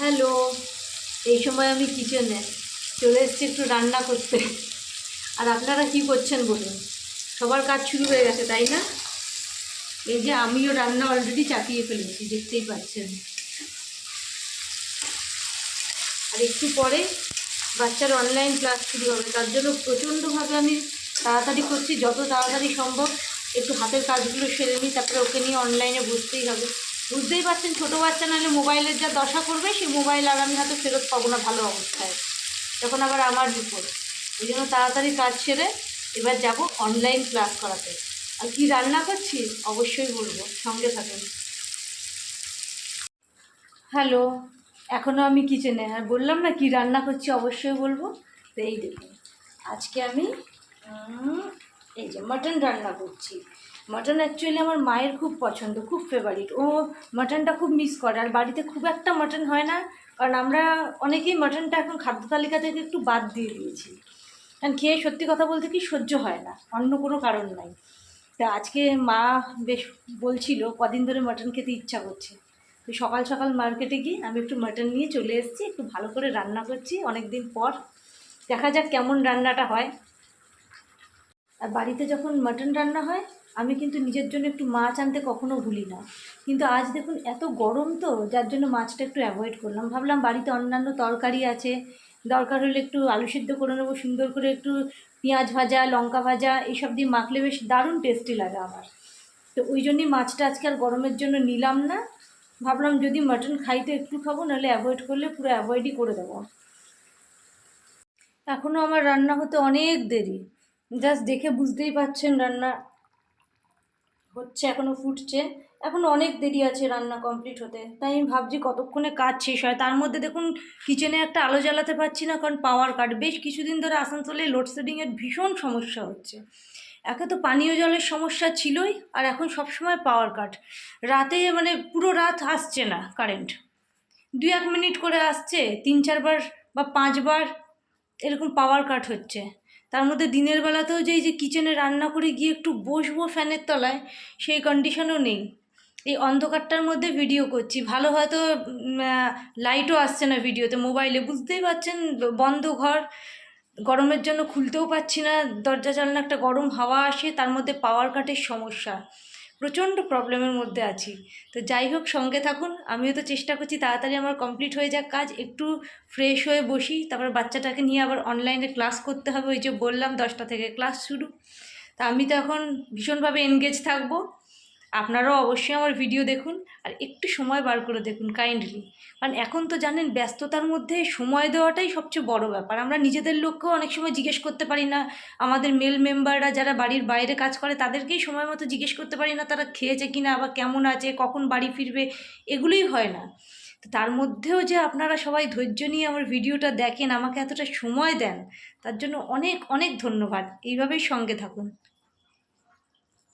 Hello, এই সময় আমি কিচেনে চলে এসেছি একটু রান্না করতে। আর আপনারা কি করছেন বলুন? সবার কাজ শুরু হয়ে গেছে, তাই না? এই যে আমিও রান্না অলরেডি চাপিয়ে ফেলেছি, দেখতেই পাচ্ছেন। আর একটু পরে বাচ্চার অনলাইন ক্লাস শুরু হবে। তার জন্য প্রচণ্ডভাবে আমি তাড়াতাড়ি করছি, যত তাড়াতাড়ি সম্ভব একটু হাতের কাজগুলো সেরে নিই, তারপরে ওকে নিয়ে অনলাইনে বুঝতেই হবে। বুঝতেই পারছেন, ছোটো বাচ্চা নাহলে মোবাইলের যা দশা করবে, সেই মোবাইল আর আমি হয়তো ফেরত পাবো না ভালো অবস্থায়। তখন আবার আমার বিপদ। ওই জন্য তাড়াতাড়ি কাজ সেরে এবার যাব অনলাইন ক্লাস করাতে। আর কি রান্না করছি, অবশ্যই বলব। সঙ্গে থাকুন। হ্যালো এখনও আমি কিচেনে আর বললাম না কি রান্না করছি, অবশ্যই বলব। তো এই দেখুন, আজকে আমি এই যে মাটন রান্না করছি। মাটন অ্যাকচুয়ালি আমার মায়ের খুব পছন্দ, খুব ফেভারিট ও মাটনটা খুব মিস করে। আর বাড়িতে খুব একটা মাটন হয় না, কারণ আমরা অনেকেই মাটনটা এখন খাদ্য তালিকা থেকে একটু বাদ দিয়ে দিয়েছি। কারণ খেয়ে সত্যি কথা বলতে কি সহ্য হয় না, অন্য কোনো কারণ নাই। তা আজকে মা বেশ বলছিল, কদিন ধরে মাটন খেতে ইচ্ছা করছে। তো সকাল সকাল মার্কেটে গিয়ে আমি একটু মাটন নিয়ে চলে এসেছি, একটু ভালো করে রান্না করছি। অনেক দিন পর দেখা যাক কেমন রান্নাটা হয়। আর বাড়িতে যখন মাটন রান্না হয়, আমি কিন্তু নিজের জন্য একটু মাছ আনতে কখনো ভুলি না। কিন্তু আজ দেখুন, এত গরম তো, যার জন্য মাছটা একটু অ্যাভয়েড করলাম। ভাবলাম বাড়িতে অন্যান্য তরকারি আছে। দরকার হলে একটু আলু সিদ্ধ করে নেব, সুন্দর করে একটু পেঁয়াজ ভাজা, লঙ্কা ভাজা এইসব দিয়ে মাখলে বেশ দারুণ টেস্টি লাগে আমার। তো ওই জন্যই মাছটা আজকে আর গরমের জন্য নিলাম না। ভাবলাম যদি মাটন খাই তো একটু খাব, নাহলে অ্যাভয়েড করলে পুরো অ্যাভয়েডই করে দেবো। এখনও আমার রান্না হতে অনেক দেরি। জাস্ট দেখে বুঝতেই পারছেন রান্না হচ্ছে এখনও ফুটছে। এখন অনেক দেরি আছে রান্না কমপ্লিট হতে। তাই আমি ভাবছি কতক্ষণে কাজ শেষ হয়। তার মধ্যে দেখুন কিচেনে একটা আলো জ্বালাতে পারছি না, কারণ পাওয়ার কাট বেশ কিছুদিন ধরে আসানসোলে লোডশেডিংয়ের ভীষণ সমস্যা হচ্ছে। একে তো পানীয় জলের সমস্যা ছিলই, আর এখন সবসময় পাওয়ার কাট রাতে মানে পুরো রাত আসছে না কারেন্ট দু এক মিনিট করে আসছে, তিন চারবার বা পাঁচবার এরকম পাওয়ার কাট হচ্ছে। তার মধ্যে দিনের বেলাতেও যে এই যে কিচেনে রান্না করে গিয়ে একটু বসবো ফ্যানের তলায়, সেই কন্ডিশনও নেই। এই অন্ধকারটার মধ্যে ভিডিও করছি। ভালো হয়তো লাইটও আসছে না ভিডিওতে মোবাইলে বুঝতেই পারছেন, বন্ধ ঘর, গরমের জন্য খুলতেও পাচ্ছি না দরজা জানলা একটা গরম হাওয়া আসে, তার মধ্যে পাওয়ার কাটের সমস্যা। প্রচণ্ড প্রবলেমের মধ্যে আছি। তো যাই হোক, সঙ্গে থাকুন। আমিও তো চেষ্টা করছি তাড়াতাড়ি আমার কমপ্লিট হয়ে যাক কাজ। একটু ফ্রেশ হয়ে বসি। তারপর বাচ্চাটাকে নিয়ে আবার অনলাইনে ক্লাস করতে হবে। ওই যে বললাম, দশটা থেকে ক্লাস শুরু। তা আমি তো এখন ভীষণভাবে এনগেজ থাকব। আপনারাও অবশ্যই আমার ভিডিও দেখুন আর একটু সময় বার করে দেখুন কাইন্ডলি কারণ এখন তো জানেন ব্যস্ততার মধ্যে সময় দেওয়াটাই সবচেয়ে বড় ব্যাপার। আমরা নিজেদের লোককেও অনেক সময় জিজ্ঞেস করতে পারি না। আমাদের মেল মেম্বাররা যারা বাড়ির বাইরে কাজ করে, তাদেরকেই সময় মতো জিজ্ঞেস করতে পারি না তারা খেয়েছে কি না বা কেমন আছে, কখন বাড়ি ফিরবে, এগুলোই হয় না। তো তার মধ্যেও যে আপনারা সবাই ধৈর্য নিয়ে আমার ভিডিওটা দেখেন, আমাকে এতটা সময় দেন, তার জন্য অনেক অনেক ধন্যবাদ। এইভাবেই সঙ্গে থাকুন।